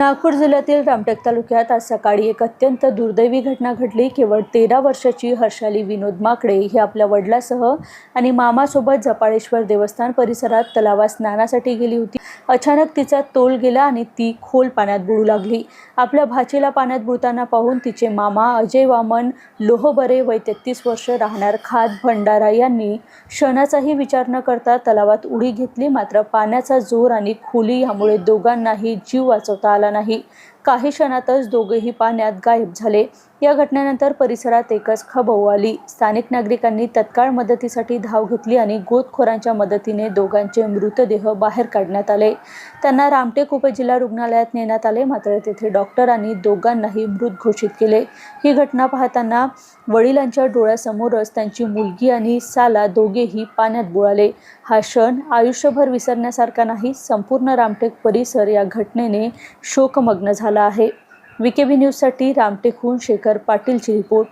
नागपूर जिल्ह्यातील रामटेक तालुक्यात आज सकाळी एक अत्यंत दुर्दैवी घटना घडली. केवळ तेरा वर्षाची हर्षाली विनोद माकडे ही आपल्या वडिलासह आणि मामासोबत जपाळेश्वर देवस्थान परिसरात तलावात स्नानासाठी गेली होती. अचानक तिचा तोल गेला आणि ती खोल पाण्यात बुडू लागली. आपल्या भाचीला पाण्यात बुडताना पाहून तिचे मामा अजय वामन लोहबरे वय तेहतीस वर्ष राहणार खात भंडारा यांनी क्षणाचाही विचार न करता तलावात उडी घेतली. मात्र पाण्याचा जोर आणि खोली यामुळे दोघांनाही जीव वाचवता आला नाही. काही क्षणातच दोघेही पाण्यात गायब झाले. या घटनेनंतर परिसरात एकच खबव आली स्थानिक नागरिकांनी तत्काळ मदतीसाठी धाव घेतली आणि गोतखोरांच्या मदतीने दोघांचे मृतदेह बाहेर काढण्यात आले. त्यांना रामटेक उपजिल्हा रुग्णालयात नेण्यात आले. मात्र तेथे डॉक्टरांनी दोघांनाही मृत घोषित केले. ही घटना पाहताना वडिलांच्या डोळ्यासमोरच त्यांची मुलगी आणि साला दोघेही पाण्यात बुडाले. हा क्षण आयुष्यभर विसरण्यासारखा नाही. संपूर्ण रामटेक परिसर या घटनेने शोकमग्न झाला आहे. विकेबी न्यूजसाठी रामटेकहून शेखर पाटीलची रिपोर्ट.